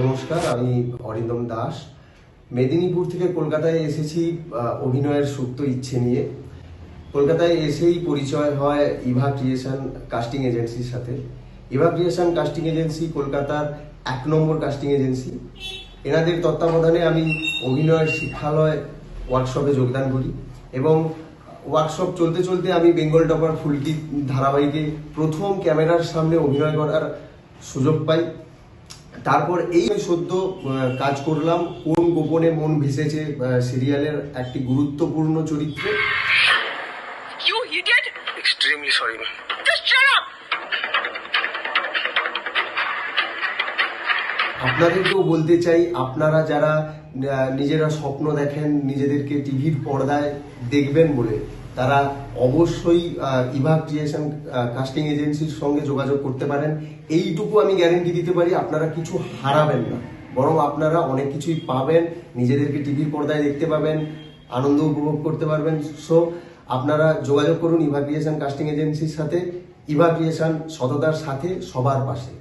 নমস্কার, আমি অরিন্দম দাস। মেদিনীপুর থেকে কলকাতায় এসেছি অভিনয়ের সুপ্ত ইচ্ছে নিয়ে। কলকাতায় এসেই পরিচয় হয় ইভা ক্রিয়েশন কাস্টিং এজেন্সির সাথে। ইভা ক্রিয়েশন কাস্টিং এজেন্সি কলকাতার এক নম্বর কাস্টিং এজেন্সি। এনাদের তত্ত্বাবধানে আমি অভিনয়ের শিক্ষালয় ওয়ার্কশপে যোগদান করি এবং ওয়ার্কশপ চলতে চলতে আমি বেঙ্গল টপার ফুলকি ধারাবাহিকে প্রথম ক্যামেরার সামনে অভিনয় করার সুযোগ পাই। তারপর এই সদ্য কাজ করলাম কোন গোপনে মন ভেসেছে সিরিয়ালের একটি গুরুত্বপূর্ণ চরিত্রে You idiot! Extremely sorry, ma'am. Just shut up! আপনাদেরকেও বলতে চাই আপনারা যারা নিজেরা স্বপ্ন দেখেন নিজেদেরকে টিভির পর্দায় দেখবেন বলে তারা অবশ্যই ইভা ক্রিয়েশন কাস্টিং এজেন্সির সঙ্গে যোগাযোগ করতে পারেন। এইটুকু আমি গ্যারেন্টি দিতে পারি, আপনারা কিছু হারাবেন না। বরং আপনারা অনেক কিছুই পাবেন, নিজেদেরকে টিভির পর্দায় দেখতে পাবেন, আনন্দ উপভোগ করতে পারবেন। সো আপনারা যোগাযোগ করুন ইভা ক্রিয়েশন কাস্টিং এজেন্সির সাথে ইভা ক্রিয়েশন সততার সাথে সবার পাশে।